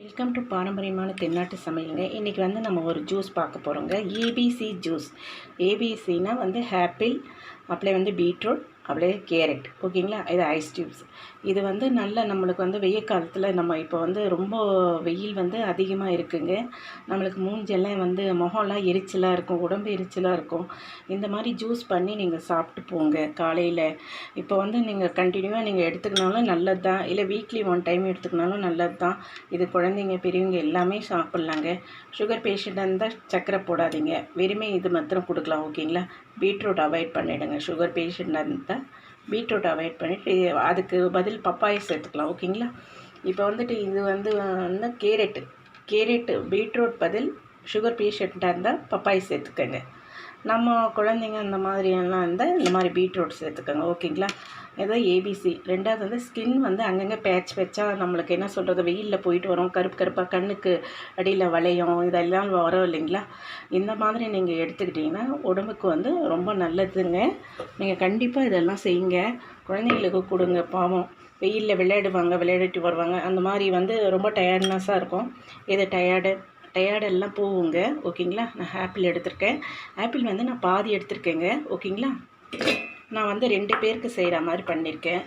Welcome to பாரம்பரியமான தென்னாட்டு சமையலுங்க இன்றைக்கி வந்து நம்ம ஒரு ஜூஸ் பார்க்க போகிறோங்க ஏபிசி ஜூஸ் ஏபிசினா வந்து ஆப்பிள் அப்படியே வந்து பீட்ரூட் அப்படியே கேரட் ஓகேங்களா? இது ஐஸ் டியூப்ஸ் இது வந்து நல்ல நம்மளுக்கு வந்து வெயில் காலத்தில் நம்ம இப்போ வந்து ரொம்ப வெயில் வந்து அதிகமாக இருக்குங்க. நம்மளுக்கு மூஞ்செல்லாம் வந்து முகம்லாம் எரிச்சலாக இருக்கும் உடம்பு எரிச்சலாக இருக்கும். இந்த மாதிரி ஜூஸ் பண்ணி நீங்கள் சாப்பிட்டு போங்க காலையில். இப்போ வந்து நீங்கள் கண்டினியூவாக நீங்கள் எடுத்துக்கினாலும் நல்லது தான் இல்லை வீக்லி ஒன் டைம் எடுத்துக்கினாலும் நல்லது தான் இது குழந்தைங்க பெரியவங்க எல்லாமே சாப்பிட்லாங்க. சுகர் பேஷண்ட்டாக இருந்தால் சர்க்கரை போடாதீங்க. வெறுமே இது மாத்திரம் கொடுக்கலாம் ஓகேங்களா? பீட்ரூட் அவாய்ட் பண்ணிவிடுங்க சுகர் பேஷண்ட்டாக இருந்தால் பீட்ரூட் அவாய்ட் பண்ணிவிட்டு அதுக்கு பதில் பப்பாய் சேர்த்துக்கலாம் ஓகேங்களா? இப்போ வந்துட்டு இது வந்து வந்து கேரட்டு. கேரட்டு பீட்ரூட் பதில் சுகர் பேஷண்ட்டாக இருந்தால் பப்பாய் சேர்த்துக்கோங்க. நம்ம குழந்தைங்க அந்த மாதிரியெல்லாம் இருந்தால் இந்த மாதிரி பீட்ரூட் சேர்த்துக்கோங்க ஓகேங்களா? ஏதோ ஏபிசி ரெண்டாவது வந்து ஸ்கின் வந்து அங்கங்கே பேட்ச் பேட்சாக நம்மளுக்கு என்ன சொல்கிறது வெயிலில் போயிட்டு வரோம். கருப்பு கருப்பாக கண்ணுக்கு அடியில் வளையம். இதெல்லாம் வரும் இல்லைங்களா? இந்த மாதிரி நீங்கள் எடுத்துக்கிட்டிங்கன்னா உடம்புக்கு வந்து ரொம்ப நல்லதுங்க. நீங்கள் கண்டிப்பாக இதெல்லாம் செய்யுங்க. குழந்தைங்களுக்கு கொடுங்க பாவம். வெயிலில் விளையாடுவாங்க விளையாடிட்டு வருவாங்க. அந்த மாதிரி வந்து ரொம்ப டயர்ட்னஸாக இருக்கும். இது டயர்டு டயர்டெல்லாம் போகுங்க. ஓகேங்களா? நான் ஆப்பிள் எடுத்திருக்கேன். ஆப்பிள் வந்து நான் பாதி எடுத்திருக்கேங்க. ஓகேங்களா? நான் வந்து ரெண்டு பேருக்கு செய்கிற மாதிரி பண்ணியிருக்கேன்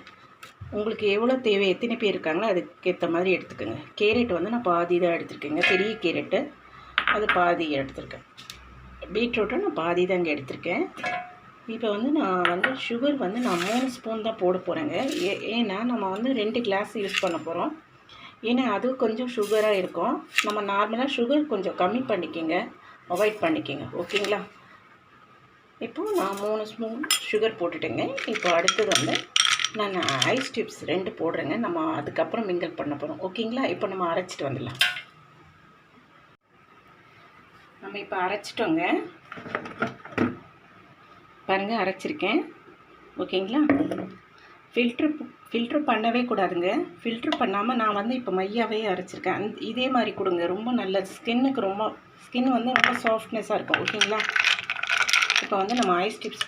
உங்களுக்கு எவ்வளோ தேவை எத்தனை பேர் இருக்காங்களோ அதுக்கேற்ற மாதிரி எடுத்துக்கோங்க. கேரட் வந்து நான் பாதி தான் எடுத்திருக்கேங்க. பெரிய கேரட்டு அது பாதி எடுத்திருக்கேன். பீட்ரூட்டும் நான் பாதி தாங்க எடுத்திருக்கேன். இப்போ வந்து நான் வந்து சுகர் வந்து நான் மூணு ஸ்பூன் தான் போட போகிறேங்க ஏ ஏன்னா நம்ம வந்து ரெண்டு கிளாஸ் யூஸ் பண்ண போகிறோம் ஏன்னா அது கொஞ்சம் சுகராக இருக்கும். நம்ம நார்மலாக சுகர் கொஞ்சம் கம்மி பண்ணிக்கோங்க. அவாய்ட் பண்ணிக்கோங்க. ஓகேங்களா இப்போது நான் மூணு ஸ்பூன் சுகர் போட்டுட்டேங்க. இப்போ அடுத்தது வந்து நான் ஐஸ் டியூப்ஸ் ரெண்டு போடுறேங்க. நம்ம அதுக்கப்புறம் மிங்கல் பண்ண போகிறோம் ஓகேங்களா? இப்போ நம்ம அரைச்சிட்டு வந்துடலாம். நம்ம இப்போ அரைச்சிட்டோங்க. பாருங்கள் அரைச்சிருக்கேன். ஓகேங்களா? ஃபில்ட்ரு ஃபில்ட்ரு பண்ணவே கூடாதுங்க. ஃபில்ட்ரு பண்ணாமல் நான் வந்து இப்போ மையாவே அரைச்சிருக்கேன். அந் இதே மாதிரி கொடுங்க. ரொம்ப நல்லது ஸ்கின்னுக்கு ரொம்ப ஸ்கின் வந்து ரொம்ப சாஃப்ட்னஸாக இருக்கும். ஓகேங்களா? இப்போ வந்து நம்ம ஐஸ் டிப்ஸ்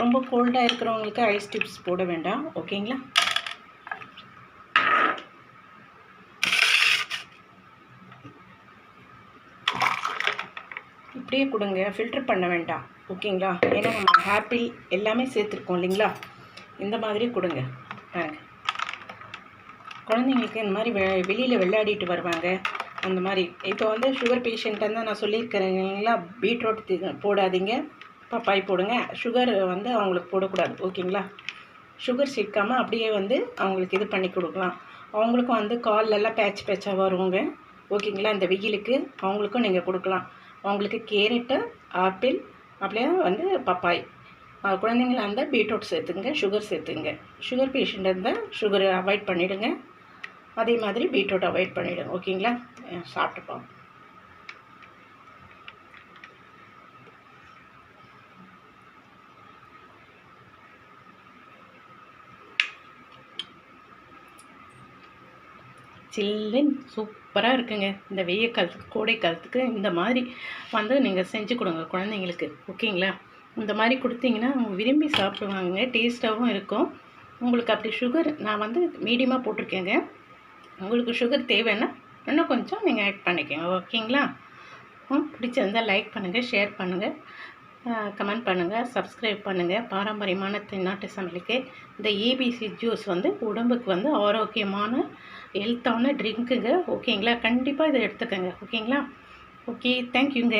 ரொம்ப கோல்டாக இருக்கிறவங்களுக்கு ஐஸ் டிப்ஸ் போட வேண்டாம் ஓகேங்களா? இப்படியே கொடுங்க ஃபில்டர் பண்ண வேண்டாம் ஓகேங்களா? ஏன்னா நம்ம ஆப்பிள் எல்லாமே சேர்த்துருக்கோம் இல்லைங்களா? இந்த மாதிரி கொடுங்க பாருங்க. குழந்தைங்களுக்கு இந்த மாதிரி வெ வெளியில் விளையாடிட்டு வருவாங்க. அந்த மாதிரி. இப்போ வந்து சுகர் பேஷண்ட்டாக தான் நான் சொல்லியிருக்கிறேங்களா பீட்ரூட் போடாதீங்க. பப்பாய் போடுங்க. சுகர் வந்து அவங்களுக்கு போடக்கூடாது. ஓகேங்களா? சுகர் சேர்க்காமல் அப்படியே வந்து அவங்களுக்கு இது பண்ணி கொடுக்கலாம். அவங்களுக்கும் வந்து கால்லெல்லாம் பேட்ச் பேட்சாக வருவாங்க ஓகேங்களா? இந்த வெயிலுக்கு அவங்களுக்கும் நீங்கள் கொடுக்கலாம். அவங்களுக்கு கேரட்டு ஆப்பிள் அப்படியே வந்து பப்பாய் குழந்தைங்களா இருந்தால் பீட்ரூட் சேர்த்துங்க சுகர் சேர்த்துங்க சுகர் பேஷண்ட் இருந்தால் சுகரை அவாய்ட் பண்ணிவிடுங்க அதே மாதிரி பீட்ரூட் அவாய்ட் பண்ணிவிடுங்க ஓகேங்களா? சாப்பிட்டுப்போம் சில்லுன்னு சூப்பராக இருக்குங்க. இந்த வெய்ய காலத்துக்கு கோடை காலத்துக்கு இந்த மாதிரி வந்து நீங்கள் செஞ்சு கொடுங்க குழந்தைங்களுக்கு. ஓகேங்களா? இந்த மாதிரி கொடுத்தீங்கன்னா அவங்க விரும்பி சாப்பிடுவாங்க டேஸ்ட்டாகவும் இருக்கும். உங்களுக்கு அப்படி சுகர் நான் வந்து மீடியமாக போட்டிருக்கேங்க. உங்களுக்கு சுகர் தேவைன்னா இன்னும் கொஞ்சம் நீங்கள் ஆட் பண்ணிக்கோங்க ஓகேங்களா? பிடிச்சிருந்தால் லைக் பண்ணுங்கள் ஷேர் பண்ணுங்கள் கமெண்ட் பண்ணுங்கள் சப்ஸ்கிரைப் பண்ணுங்கள் பாரம்பரியமான தென்னாட்டு சமையலுக்கு இந்த ஏபிசி ஜூஸ் வந்து உடம்புக்கு வந்து ஆரோக்கியமான ஹெல்த்தான ட்ரிங்க்குங்க ஓகேங்களா? கண்டிப்பாக இதை எடுத்துக்கோங்க ஓகேங்களா? ஓகே தேங்க்யூங்க